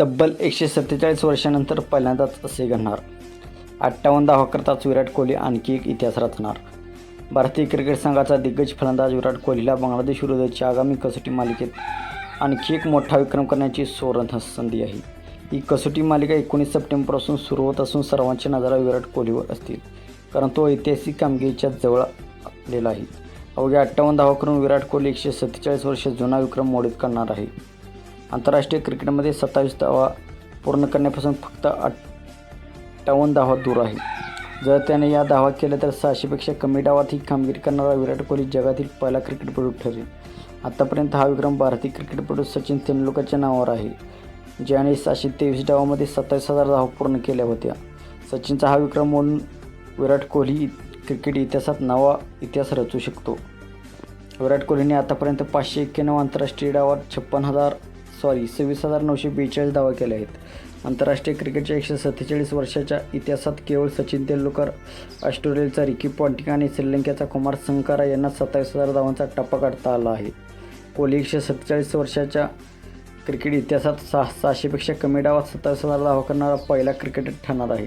तब्बल एकशे सत्तेचाळीस वर्षानंतर पहिल्यांदाच असे घडणार. अठ्ठावन्न धावाकरताच विराट कोहली आणखी एक इतिहास रचणार. भारतीय क्रिकेट संघाचा दिग्गज फलंदाज विराट कोहलीला बांगलादेश विरुद्धच्या आगामी कसोटी मालिकेत आणखी एक मोठा विक्रम करण्याची सुवर्ण संधी आहे. ही कसोटी मालिका एकोणीस सप्टेंबरपासून सुरू होत असून सर्वांच्या नजरा विराट कोहलीवर असतील कारण तो ऐतिहासिक कामगिरीच्या जवळ आलेला आहे. अवघ्या अठ्ठावन्न धावा करून विराट कोहली एकशे सत्तेचाळीस वर्ष जुना विक्रम मोडीत करणार आहे. आंतरराष्ट्रीय क्रिकेटमध्ये सत्तावीस धावा पूर्ण करण्यापासून फक्त अठ्ठावन्न धावा दूर आहे. जर त्याने या धावा केल्या तर सहाशेपेक्षा कमी डावात ही कामगिरी करणारा विराट कोहली जगातील पहिला क्रिकेटपटू ठरेल. आतापर्यंत हा विक्रम भारतीय क्रिकेटपटू सचिन तेंडुलकरच्या नावावर आहे ज्याने सहाशे तेवीस डावामध्ये सत्तावीस हजार धावा पूर्ण केल्या होत्या. सचिनचा हा विक्रम म्हणून विराट कोहली क्रिकेट इतिहासात नवा इतिहास रचू शकतो. विराट कोहलीने आतापर्यंत पाचशे एक्क्याण्णव आंतरराष्ट्रीय डावात छप्पन हजार सॉरी सव्वीस हजार नऊशे बेचाळीस धावा केल्या आहेत. आंतरराष्ट्रीय क्रिकेटच्या एकशे सत्तेचाळीस वर्षाच्या इतिहासात केवळ सचिन तेंडुलकर ऑस्ट्रेलियाचा रिकी पॉन्टिंग आणि श्रीलंकेचा कुमार संकारा यांना सत्तावीस हजार धावांचा टप्पा काढता आला आहे. कोहली एकशे सत्तेचाळीस वर्षाच्या क्रिकेट इतिहासात सहा सहाशेपेक्षा कमी डावात सत्तावीस हजार धावा करणारा पहिला क्रिकेटर ठरणार आहे.